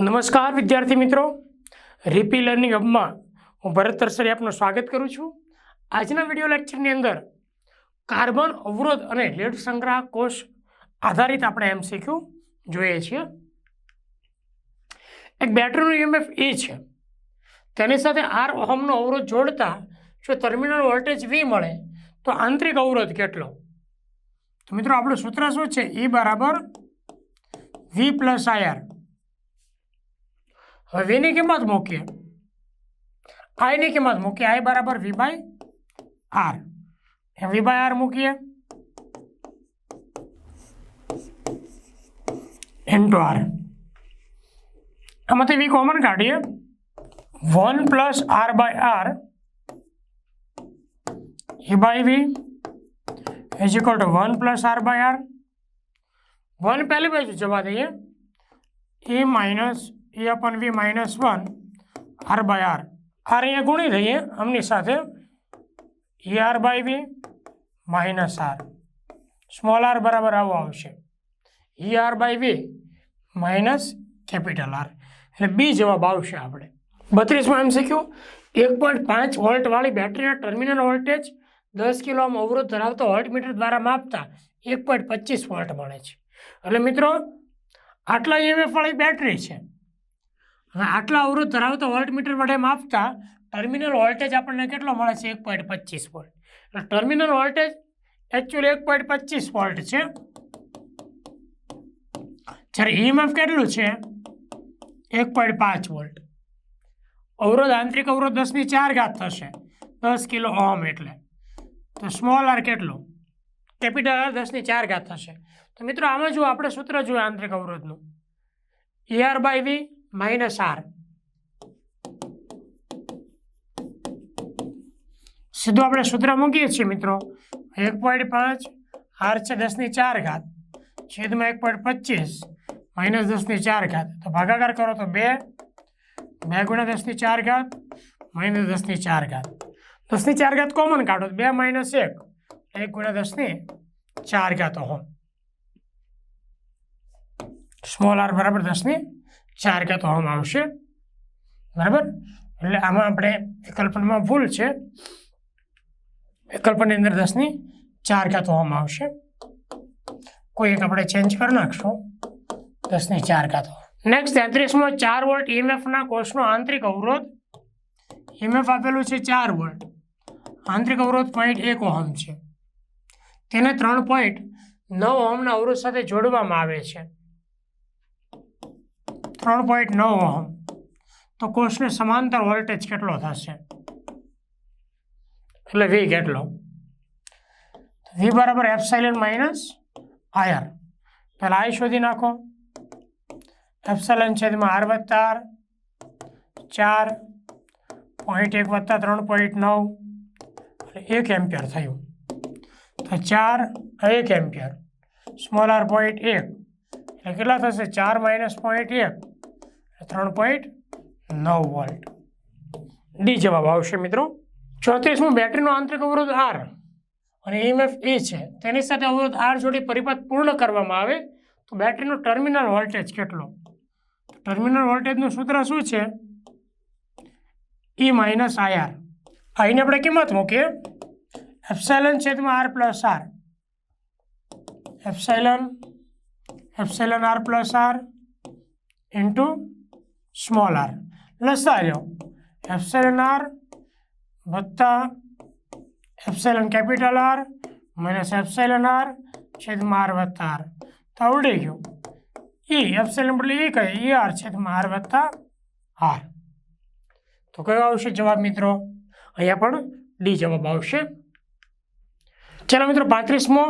નમસ્કાર, વિદ્યાર્થી મિત્રો. રીપી લર્નિંગ હબમાં હું ભરત તરસરી આપનું સ્વાગત કરું છું. આજના વીડિયો લેક્ચરની અંદર કાર્બન અવરોધ અને લેડ સંગ્રહ કોષ આધારિત આપણે એમસીક્યુ જોઈએ છીએ. એક બેટરીનું ઈએમએફ એ છે. તેની સાથે આર ઓહમનો અવરોધ જોડતા જો ટર્મિનલ વોલ્ટેજ વી મળે, તો આંતરિક અવરોધ કેટલો? તો મિત્રો, આપણું સૂત્ર શું છે? એ બરાબર વી પ્લસ આઈઆર હવે વીની કિંમત મૂકીએ. આઈની કિંમત મૂકીએ. આઈ બરાબર V by R. V by R મૂકીએ. ઇન્ટુ આર આમાંથી વી કોમન કાઢીએ. One plus R by R E by V. Is equal to one plus R by R one પહેલી બાજુ જવા દઈએ. E minus E upon V minus one R by R R અહીંયા ગુણી લઈએ, આમની સાથે E R by V minus R small R બરાબર આવો આવશે. E R by V minus capital R એટલે બી જવાબ આવશે આપણે. બત્રીસમાં એમ શીખ્યું એક પોઈન્ટ પાંચ વોલ્ટવાળી બેટરીના ટર્મિનલ વોલ્ટેજ, દસ કિલોમ અવરોધ ધરાવતો વોલ્ટમીટર દ્વારા માપતા એક પોઈન્ટ પચીસ વોલ્ટ મળે છે. એટલે મિત્રો, આટલા ઈએમએફ વાળી બેટરી છે. હવે આટલા અવરોધ ધરાવતા વોલ્ટમીટર વડે માપતા ટર્મિનલ વોલ્ટેજ આપણને કેટલો મળે છે? એક પોઈન્ટ પચીસ વોલ્ટ એટલે ટર્મિનલ વોલ્ટેજ એકચ્યુઅલી એક પોઈન્ટ પચીસ વોલ્ટ છે. જ્યારે ઈએમએફ કેટલું છે? એક પોઈન્ટ પાંચ વોલ્ટ અવરોધ આંતરિક અવરોધ દસની ચાર ઘાત થશે. દસ કિલો ઓમ એટલે. તો સ્મોલ આર કેટલું? કેપિટલ આર દસની ચાર ઘાત થશે. તો મિત્રો આમાં જો આપણે સૂત્ર જોઈએ આંતરિક અવરોધનું. E R by V minus R સીધું આપણે સૂત્ર મૂકીએ છીએ મિત્રો. એક પોઈન્ટ પાંચ આર છે દસની ચાર ઘાત. છેદમાં એક પોઈન્ટ પચીસ માઇનસ દસની ચાર ઘાત. તો ભાગાકાર કરો તો બે બે ગુણ્યા દસની ચાર ઘાત માઇનસ દસની ચાર ઘાત. દસની ચાર ઘાત કોમન કાઢો, બે માઇનસ એક એક ગુણ્યા દસની ચાર ઘાત. હો સ્મોલ આર બરાબર દસની ચાર કહેવામાં આવશે. બરાબર? એટલે આમાં આપણે વિકલ્પનમાં ભૂલ છે. વિકલ્પની અંદર દસની ચાર કહેવામાં આવશે. કોઈ એક આપણે ચેન્જ કરી નાખશું. દસની ચાર ઘાત. નેક્સ્ટ તેત્રીસમાં ચાર વોલ્ટ ઈએમએફના કોષનો આંતરિક અવરોધ. ઈએમએફ આપેલું છે ચાર વોલ્ટ. આંતરિક અવરોધ પોઈન્ટ એક ઓહમ છે. તેને ત્રણ પોઈન્ટ નવ ઓહમના અવરોધ સાથે જોડવામાં આવે છે. ત્રણ પોઈન્ટ નવ ઓહમ. તો કોષને સમાંતર વોલ્ટેજ કેટલો થશે? એટલે વી કેટલો? વી બરાબર એફ માઇનસ આયર પહેલાં આઈ શોધી નાખો. એપ્સલન છેદમાં આર વત્તા આર. ચાર. પોઈન્ટ એક વત્તા ત્રણ પોઈન્ટ નવ. એટલે એક એમ્પિયર થયું. તો ચાર એક એમ્પિયર. સ્મોલ આર પોઈન્ટ એક. એટલે કેટલા થશે? ચાર માઇનસ પોઈન્ટ એક. ત્રણ પોઈન્ટ નવ વોલ્ટ ડી જવાબ આવશે મિત્રો. ચોત્રીસમું બેટરીનો આંતરિક અવરોધ આર અને ઈએમએફ એ છે. તેની સાથે અવરોધ આર જોડી પરિપથ પૂર્ણ કરવામાં આવે તો બેટરીનો ટર્મિનલ વોલ્ટેજ કેટલો? ટર્મિનલ વોલ્ટેજનું સૂત્ર શું છે? ઈ માઇનસ આઈઆર આઈને આપણે કિંમત મૂકીએ. એપ્સાઇલન છેદમાં R plus R epsilon epsilon R plus R into small R લસા લો એપ્સાઇલન આર વત્તા epsilon capital R minus epsilon R છેદમાં આર વત્તા આર તો આવડી ગયું ઈ એપ્સિલન બદલે એ કહે ઈ આર છેદમાં આર વત્તા આર તો કયો આવશે જવાબ મિત્રો અહીંયા પણ ડી જવાબ આવશે ચાલો મિત્રો પાંત્રીસમો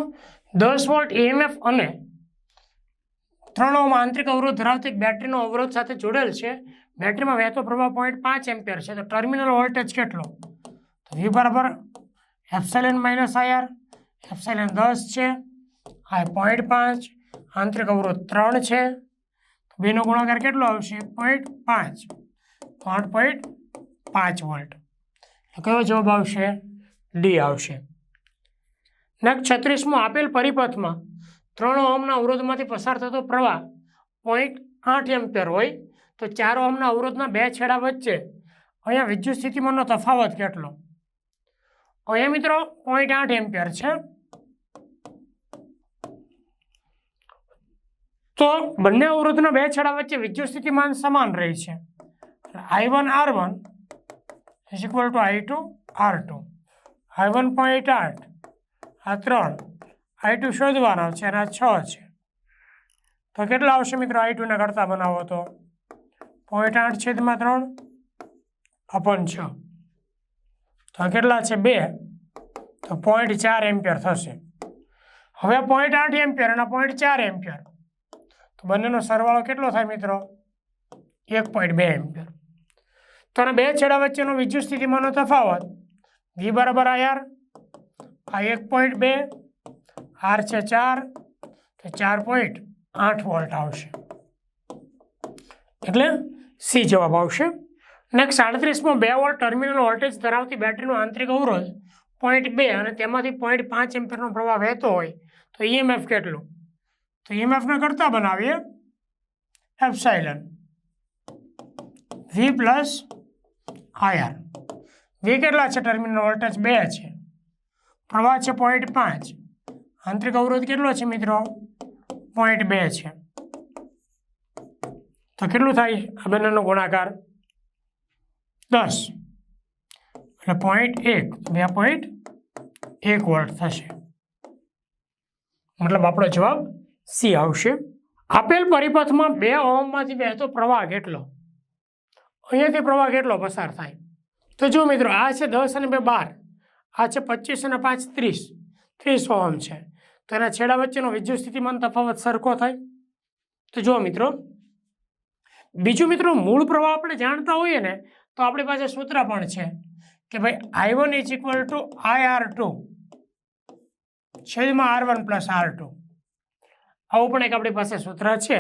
દસ વોલ્ટ ઈએમએફ અને ત્રણ ઓહમ આંતરિક અવરોધ ધરાવતી બેટરીનો અવરોધ સાથે જોડેલ છે. બેટરીમાં વહેતો પ્રભાવ પોઈન્ટ પાંચ એમ્પિયર છે. તો ટર્મિનલ વોલ્ટેજ કેટલો? તો વી બરાબર એફસેલેન માઇનસ આયર એપ્સાઇલન દસ છે. આ પોઈન્ટ પાંચ, આંતરિક અવરોધ ત્રણ છે. તો બેનો ગુણાકાર કેટલો આવશે? પોઈન્ટ પાંચ. પાંચ પોઈન્ટ પાંચ વોલ્ટ. કયો જવાબ આવશે? ડી આવશે. નેક્સ્ટ છત્રીસમો આપેલ પરિપથમાં ત્રણ ઓહમના અવરોધમાંથી પસાર થતો પ્રવાહ પોઈન્ટ આઠ એમ્પિયર હોય, તો ચાર ઓહમના અવરોધના બે છેડા વચ્ચે અહીંયા વિદ્યુત સ્થિતિમાનનો તફાવત કેટલો? અહીંયા મિત્રો પોઈન્ટ આઠ એમ્પિયર છે. તો બંને અવરોધના બે છેડા વચ્ચે વિદ્યુત સ્થિતિમાન સમાન રહે છે. I one R one is equal to I two R two I one point આઠ આ ત્રણ આઈ ટુ શોધવાનો છે અને આ છ છે. તો કેટલા આવશે મિત્રો? આઈ ટુને કરતા બનાવો તો. પોઈન્ટ આઠ છેદમાં ત્રણ અપન છ. તો કેટલા છે? બે. તો પોઈન્ટ ચાર એમ્પિયર થશે. હવે પોઈન્ટ આઠ એમ્પિયર અને પોઈન્ટ ચાર એમ્પિયર. તો બંનેનો સરવાળો કેટલો થાય મિત્રો? એક પોઈન્ટ બે એમ્પિયર. તો અને બે છેડા વચ્ચેનો વિદ્યુત સ્થિતિમાનનો તફાવત. વી બરાબર આ યાર આ એક પોઈન્ટ બે. આર છે ચાર, તો ચાર પોઈન્ટ આઠ વોલ્ટ આવશે. એટલે સી જવાબ આવશે. નેક્સ્ટ સાડત્રીસમાં બે વોલ્ટ ટર્મિનલ વોલ્ટેજ ધરાવતી બેટરીનો આંતરિક અવરોધ પોઈન્ટ બે અને તેમાંથી પોઈન્ટ પાંચ એમ્પિયરનો પ્રવાહ વહેતો હોય, તો ઈએમએફ કેટલું? તો ઈએમએફને કરતા બનાવીએ epsilon. V plus I R V કેટલા છે? ટર્મિનલ વોલ્ટેજ બે છે. પ્રવાહ છે પોઈન્ટ પાંચ. આંતરિક અવરોધ કેટલો છે મિત્રો? પોઈન્ટ બે છે. તો કેટલું થાય? આ બંનેનો ગુણાકાર દસ. એટલે પોઈન્ટ એક. બે પોઈન્ટ એક વોલ્ટ થશે. મતલબ આપણો જવાબ સી આવશે. આપેલ પરિપથમાં બે ઓહમમાંથી વહેતો પ્રવાહ કેટલો? અહીંયાથી પ્રવાહ કેટલો પસાર થાય? તો જો મિત્રો, આ છે દસ અને બે બાર. આ છે પચીસ અને પાંચ, ત્રીસ. ત્રીસ ઓહમ છે. તો એના છેડા વચ્ચેનો વિદ્યુત સ્થિતિમાન તફાવત સરખો થાય? તો જુઓ મિત્રો, બીજું મિત્રો, મૂળ પ્રવાહ આપણે જાણતા હોઈએ ને, તો આપણી પાસે સૂત્ર પણ છે કે ભાઈ I one is equal to I R two છેદમાં R one plus R two આવું પણ એક આપણી પાસે સૂત્ર છે.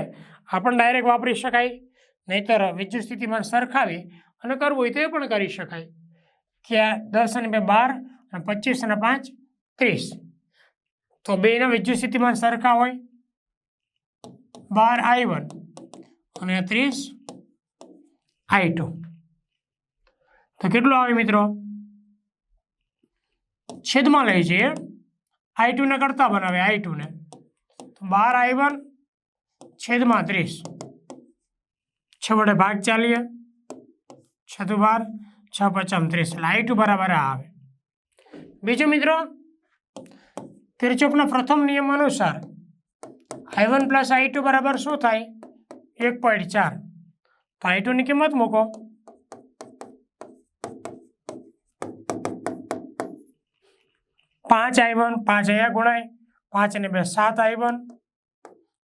આ પણ ડાયરેક્ટ વાપરી શકાય, નહીતર વિદ્યુત સ્થિતિમાન સરખાવી અને કરવું હોય તો એ પણ કરી શકાય. કે દસ અને બે બાર અને પચીસ અને પાંચ, ત્રીસ. તો બેના વિદ્યુત સરખા હોય. બાર આઈ વન અને ત્રીસ આઈ ટુ તો કેટલું આવે મિત્રો? છેદમાં લઈ જઈએ આઈ ટુને કરતા બનાવે આઈ ટુને બાર આઈ વન છેદમાં ત્રીસ. છ વડે ભાગ ચાલીએ. છતું બાર, છ પચમ ત્રીસ. એટલે આઈ ટુ બરાબર આવે. બીજું મિત્રો તિરચોકના પ્રથમ નિયમ અનુસાર I one plus I two બરાબર શું થાય? એક પોઈન્ટ ચાર. તો આઈ ટુની કિંમત મૂકો. પાંચ આઈ વન પાંચ અહીંયા ગુણાય. પાંચ અને બે, સાત આઈ વન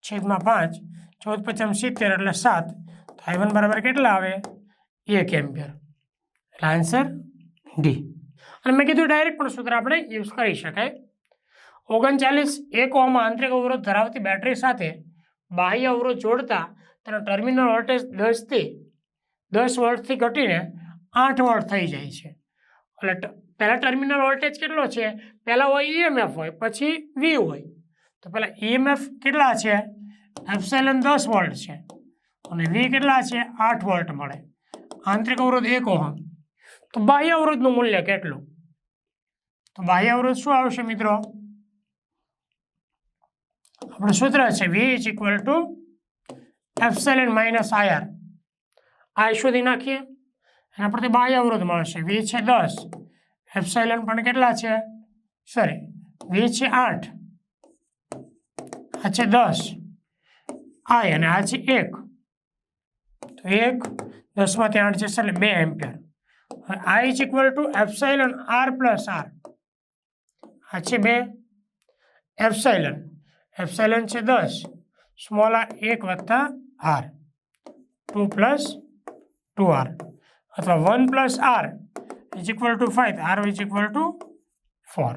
છેદમાં પાંચ. ચૌદ પચમ સિત્તેર એટલે સાત. તો આઈ વન બરાબર કેટલા આવે? એક એમ્પિયર. એટલે આન્સર ડી અને મેં કીધું ડાયરેક્ટ પણ સૂત્ર આપણે યુઝ કરી શકાય. ઓગણચાલીસ એક ઓમ આંતરિક અવરોધ ધરાવતી બેટરી સાથે બાહ્ય અવરોધ જોડતા તેનો ટર્મિનલ વોલ્ટેજ દસથી દસ વોલ્ટથી ઘટીને આઠ વોલ્ટ થઈ જાય છે. એટલે પહેલાં ટર્મિનલ વોલ્ટેજ કેટલો છે? પહેલાં હોય ઈએમએફ હોય, પછી વી હોય. તો પહેલાં ઈએમએફ કેટલા છે? એપ્સેલન દસ વોલ્ટ છે. અને વી કેટલા છે? આઠ વોલ્ટ મળે. આંતરિક અવરોધ એક ઓહમ. તો બાહ્ય અવરોધનું મૂલ્ય કેટલું? તો બાહ્ય અવરોધ શું આવશે મિત્રો? આપણું સૂત્ર છે V is equal to epsilon minus I r I શોધી નાખીએ. અને આપણને બાહ્ય અવરોધ મળશે. વી છે દસ. એપ્સાઇલન પણ કેટલા છે? સોરી વી છે આઠ. આ છે દસ. આઈ અને આ છે એક. તો એક, દસમાંથી આઠ છે એટલે બે ampere. I is equal to epsilon r plus r આ છે બે. એપ્સાઇલન એપ્સાઇલન છે દસ, સ્મોલ આર એક વત્તા r. Two plus two r. અથવા one plus r is equal to five r is equal to four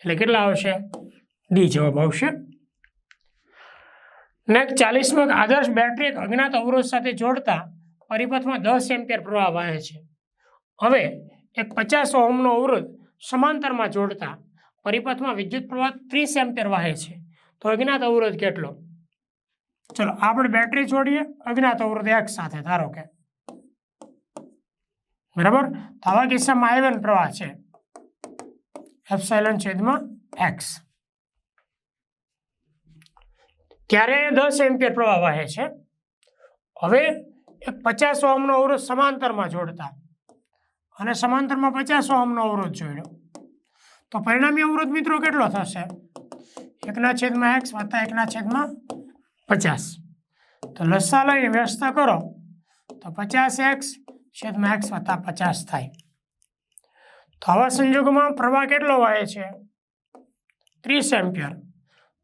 એટલે કેટલા આવશે? ડી જવાબ આવશે. નેક્સ્ટ ચાલીસમાં આદર્શ બેટરી એક અજ્ઞાત અવરોધ સાથે જોડતા પરિપથમાં દસ એમ્પિયર પ્રવાહ વહે છે. હવે એક પચાસ ઓહમનો અવરોધ સમાંતરમાં જોડતા પરિપથમાં વિદ્યુત પ્રવાહ ત્રીસ એમ્પિયર વહે છે. તો અજ્ઞાત અવરોધ કેટલો? ચલો, આપણે બેટરી છોડીએ, અજ્ઞાત અવરોધ એક્સ સાથે, ધારો કે. બરાબર? તો આવા કિસ્સામાં આયવન પ્રવાહ છે. એપ્સાઇલન છેદમાં એક્સ ત્યારે દસ એમ્પિયર પ્રવાહ વહે છે? હવે એક પચાસ ઓહમનો અવરોધ સમાંતરમાં જોડતા. અને સમાંતરમાં પચાસ ઓહમનો અવરોધ જોડ્યો. તો પરિણામી અવરોધ મિત્રો કેટલો થશે? એકના છેદમાં એક્સ વત્તા એકના છેદમાં પચાસ. તો લસા લઈને વ્યસ્ત કરો. તો પચાસ એક્સ છેદમાં એક્સ વત્તા પચાસ થાય. તો આવા સંજોગોમાં પ્રવાહ કેટલો વહે છે? ત્રીસ એમ્પિયર.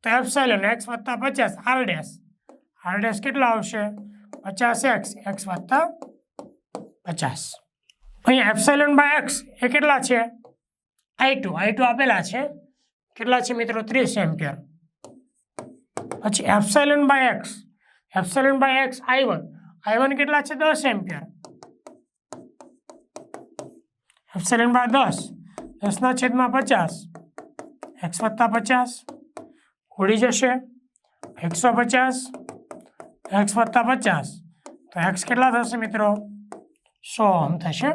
તો એપ્સાઇલન એક્સ વત્તા પચાસ આરડેસ આરડેસ કેટલા આવશે? પચાસ એક્સ એક્સ વત્તા પચાસ. અહીંયા એપ્સાઇલન બાય એક્સ એ કેટલા છે? આઈ ટુ. આઈ ટુ આપેલા છે. કેટલા છે મિત્રો? ત્રીસ એમ્પિયર પછી epsilon by x. Epsilon by x I one. I one કેટલા છે? દસ એમ્પિયર એપ્સાઇલન બાય દસ. દસના છેદમાં પચાસ. એક્સ વત્તા પચાસ. ઉડી જશે એકસો પચાસ. એક્સ વત્તા પચાસ. તો એક્સ કેટલા થશે મિત્રો? સો ઓમ થશે.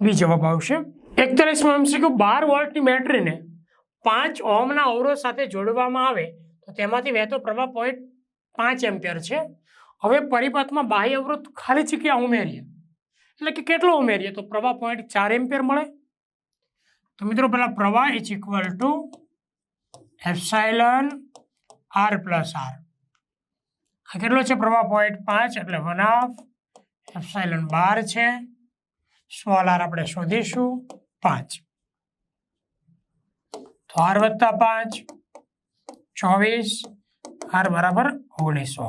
બી જવાબ આવશે એકતાલીસમાં એમસીક્યુ બાર વોલ્ટની બેટરીને પાંચ ઓમના અવરોધ સાથે જોડવામાં આવે, તો તેમાંથી વહેતો પ્રવાહ પોઈન્ટ પાંચ એમ્પિયર છે. હવે પરિપથમાં બાહ્ય અવરોધ ખાલી જગ્યા ઉમેરીએ. એટલે કે કેટલો ઉમેરીએ? તો પ્રવાહ પોઈન્ટ ચાર એમ્પિયર મળે. તો મિત્રો પહેલાં પ્રવાહ is equal to epsilon r plus r આ કેટલો છે? પ્રવાહ પોઈન્ટ પાંચ એટલે વન હાફ એફસાઇલન બાર છે. સ્મોલ આર આપણે શોધીશું પાંચ. તો આર વત્તા પાંચ, ચોવીસ, આર બરાબર ઓગણીસો.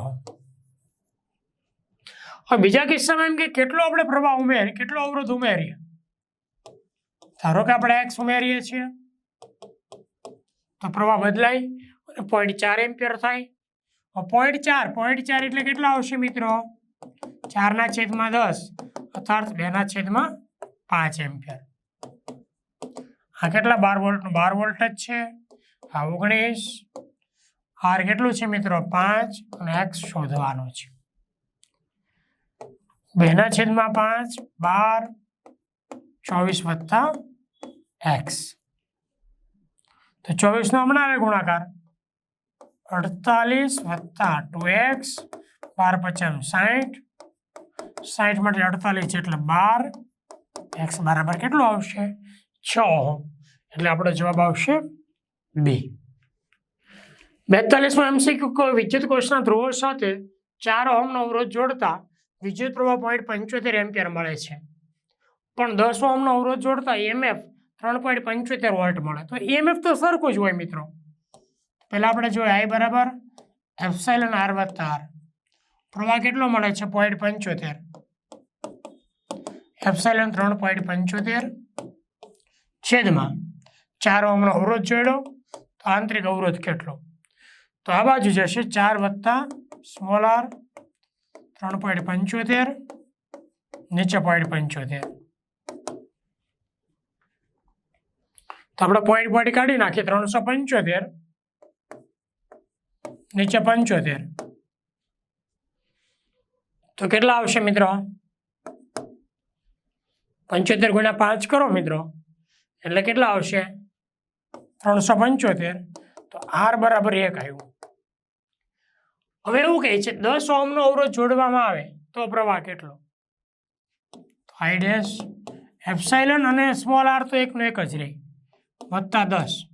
બીજા કિસ્સામાં એમ કે કેટલો આપણે પ્રવાહ ઉમેરીએ, કેટલો અવરોધ ઉમેરીએ? ધારો કે આપણે એક્સ ઉમેરીએ છીએ, તો પ્રવાહ બદલાય અને પોઈન્ટ ચાર એમ્પિયર થાય. પોઈન્ટ ચાર પોઈન્ટ ચાર એટલે કેટલા આવશે મિત્રો? ચારના છેદમાં દસ, અર્થાત બેના છેદમાં પાંચ એમ્પિયર. આ કેટલા બાર વોલ્ટનું બાર વોલ્ટ જ છે. આ ઓગણીસ. આર કેટલું છે મિત્રો? પાંચ. અને એક્સ શોધવાનું છે. બેના છેદમાં પાંચ. બાર. ચોવીસ વત્તા એક્સ. તો ચોવીસનો હમણાં ગુણાકાર. અડતાલીસ વત્તા ટુ એક્સ. બાર પચાસ સાઠ સાઠ માટે અડતાલીસ એટલે બાર. એક્સ બરાબર કેટલું આવશે? છ એટલે આપણો જવાબ આવશે બી બેતાલીસમાં એમસીક્યુ વિદ્યુત કોષના ધ્રુવો સાથે ચાર ઓહમનો અવરોધ જોડતા વિદ્યુત પ્રવાહ પોઈન્ટ પંચોતેર એમ્પિયર મળે છે. પણ દસ ઓહમનો અવરોધ જોડતા એમએફ ત્રણ પોઈન્ટ પંચોતેર વોલ્ટ મળે. તો એમએફ તો સરખું જ હોય મિત્રો. પહેલાં આપણે જોઈએ આઈ બરાબર એફસાઇલન આર વત્તા આર પ્રવાહ કેટલો મળે છે? પોઈન્ટ પંચોતેર. એફસાઇલન ત્રણ પોઈન્ટ પંચોતેર. છેદમાં ચાર ઓમનો અવરોધ જોડ્યો તો આંતરિક અવરોધ કેટલો? તો આ બાજુ જશે ચાર વત્તા સ્મોલ આર ત્રણ પોઈન્ટ પંચોતેર નીચે પોઈન્ટ પંચોતેર. તો આપણે પોઈન્ટ પોઈન્ટ કાઢી નાખીએ ત્રણસો પંચોતેર નીચે પંચોતેર. તો કેટલા આવશે મિત્રો? પંચોતેર ગુણ્યા પાંચ કરો મિત્રો. એટલે કેટલા આવશે? ત્રણસો પંચોતેર. તો આર બરાબર એક આવ્યું. હવે એવું કહે છે, દસ ઓમનો અવરોધ જોડવામાં આવે, તો પ્રવાહ કેટલો? આઈ ડેશ એપ્સાઇલન અને સ્મોલ આર તો એકનો એક જ રહી. વત્તા દસ.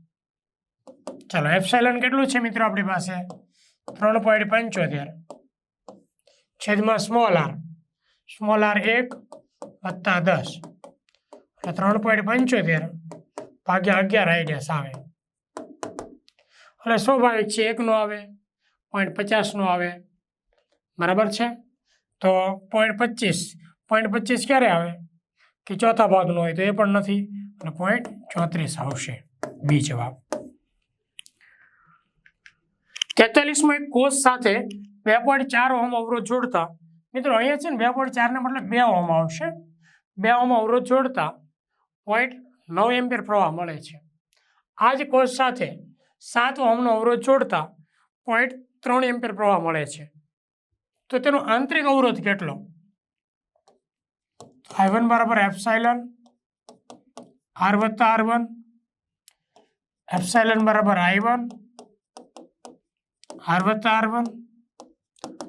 ચાલો, એપ્સાઇલન કેટલું છે મિત્રો આપણી પાસે? ત્રણ પોઈન્ટ પંચોતેર. છેદમાં સ્મોલ આર. સ્મોલ આર એક વત્તા દસ. એટલે ત્રણ પોઈન્ટ પંચોતેર ભાગ્યા અગિયાર આઈડિયાસ આવે એટલે સ્વાભાવિક છે એકનો આવે પોઈન્ટ પચાસનો આવે. બરાબર છે? તો પોઈન્ટ પચીસ. પોઈન્ટ પચીસ ક્યારે આવે? કે ચોથા ભાગનો હોય તો એ પણ નથી, અને પોઈન્ટ ચોત્રીસ આવશે. બી જવાબ. તેતાલીસમાં એક કોષ સાથે બે પોઈન્ટ ચાર ઓમ અવરોધ જોડતા. મિત્રો, અહીંયા છે ને બે પોઈન્ટ ચારને મતલબ બે ઓમ આવશે. બે ઓમ અવરોધ જોડતા. પોઈન્ટ નવ એમ્પિયર પ્રવાહ મળે છે. આ જ કોષ સાથે સાત ઓહમનો અવરોધ જોડતા પોઈન્ટ ત્રણ એમ્પિયર પ્રવાહ મળે છે. તો તેનો આંતરિક અવરોધ કેટલો? આઈ વન બરાબર એપ્સાઇલન આર વત્તા આર વન એપ્સાઇલન બરાબર આઈ વન આર વત્તા આર વન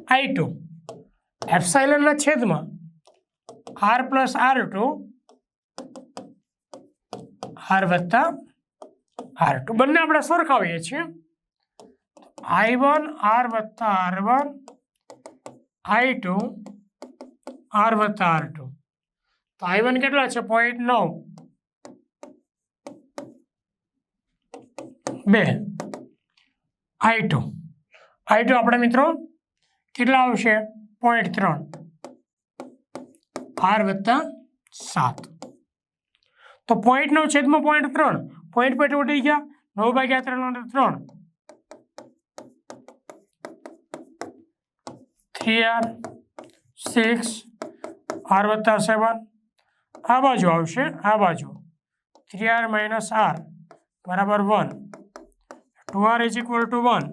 આઈ ટુ એપ્સાઇલનના છેદમાં r plus r two r વત્તા આર ટુ બંને આપણે સરખાવીએ છીએ. આઈ વન આર વત્તા r one I two r વત્તા આર ટુ તો આઈ વન કેટલા છે? પોઈન્ટ નવ. બે. આઈ ટુ આઈ ટુ આપણે મિત્રો કેટલા આવશે? પોઈન્ટ ત્રણ. આર વત્તા સાત. તો પોઈન્ટ નવ છેદમાં પોઈન્ટ ત્રણ. પોઈન્ટ પેટ ઉડી ગયા. નવ ભાગ્યા ત્રણ ત્રણ. થ્રી આર સિક્સ આર વત્તા સેવન આ બાજુ આવશે. આ બાજુ. થ્રી આર માઇનસ આર બરાબર one two r is equal to one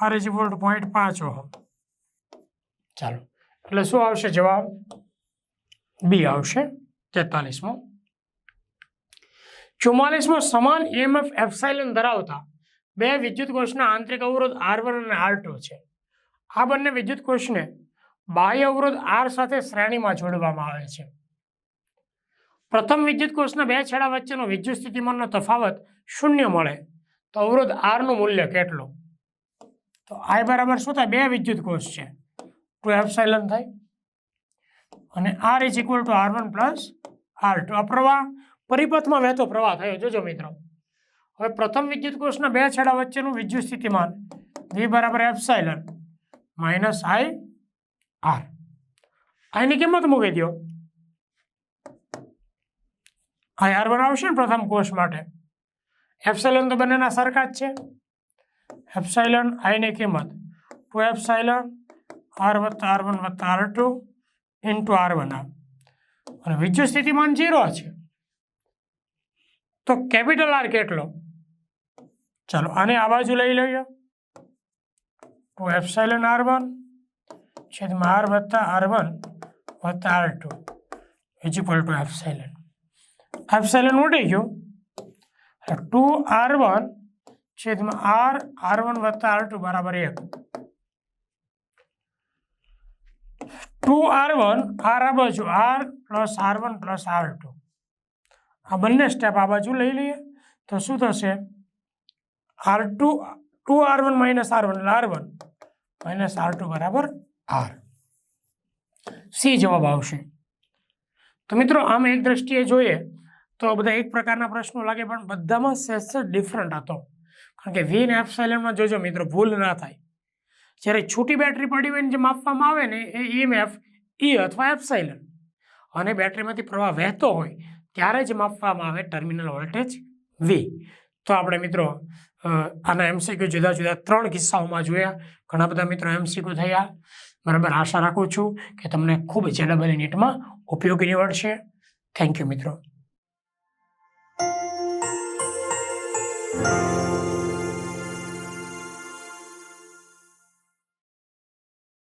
r is equal to point પાંચ ઓહમ. ચાલો. એટલે શું આવશે જવાબ? બી આવશે. તેતાલીસમો. ચુમ્માલીસમાં સમાન ઈએમએફ એફસાઇલન ધરાવતા બે વિદ્યુત કોષના આંતરિક અવરોધ આર વન અને આર ટુ છે. આ બંને વિદ્યુત કોષને બાહ્ય અવરોધ આર સાથે શ્રેણીમાં જોડવામાં આવે છે. પ્રથમ વિદ્યુત કોષના બે છેડા વચ્ચેનો વિદ્યુત સ્થિતિમાનનો તફાવત શૂન્ય મળે તો અવરોધ આરનું મૂલ્ય કેટલું? તો આઈ બરાબર શું થાય? બે વિદ્યુત કોષ છે. ટુ એફસાઇલન થાય. અને r is equal to r one plus r two આ પરિપથમાં વહેતો પ્રવાહ થયો. જોજો મિત્રો. હવે પ્રથમ વિદ્યુત કોષના બે છેડા વચ્ચેનું વિદ્યુત સ્થિતિમાન વી બરાબર એપ્સાઇલન માઇનસ આઈ આર આની કિંમત મૂકી દો આઈ આર વન આવશે ને પ્રથમ કોષ માટે. એપ્સાઇલન તો બંનેના સરખા જ છે. એપ્સાઇલન આઈની કિંમત ટુ એપ્સાઇલન આર વત્તા આર વન વત્તા r two into r one અને વિદ્યુત સ્થિતિમાન ઝીરો છે. તો કેપિટલ આર કેટલો ચાલો આને આ બાજુ લઈ લઈએ ટુ એપ્સાઇલન આર વન છેદમાં આર વત્તા આર વન વત્તા r two is equal to epsilon epsilon ઉડી ગયું ટુ આર વન છેદમાં આર આર વન વત્તા આર ટુ બરાબર એક ટુ આર વન આર આ બાજુ r plus r one plus r two આ બંને સ્ટેપ આ બાજુ લઈ લઈએ. તો શું થશે? R two two r one minus r one એટલે r one minus r two બરાબર આર સી જવાબ આવશે. તો મિત્રો, આમ એક દ્રષ્ટિએ જોઈએ તો બધા એક પ્રકારના પ્રશ્નો લાગે, પણ બધામાં સેસ ડિફરન્ટ હતો કારણ કે વીન એફ સાયલનમાં જોજો મિત્રો, ભૂલ ના થાય. જ્યારે છૂટી બેટરી પડી હોય જે માપવામાં આવે ને, એ ઈએમએફ ઈ અથવા એફ સાયલન અને બેટરીમાંથી પ્રવાહ વહેતો હોય ત્યારે જ માપવામાં આવે ટર્મિનલ વોલ્ટેજ વી તો આપણે મિત્રો આના એમસીક્યુ જુદા જુદા ત્રણ કિસ્સાઓમાં જોયા. ઘણા બધા મિત્રો એમસીક્યુ થયા. બરાબર, આશા રાખું છું કે તમને ખૂબ જેડબલ નીટમાં ઉપયોગી નીવડશે થેન્ક યુ મિત્રો.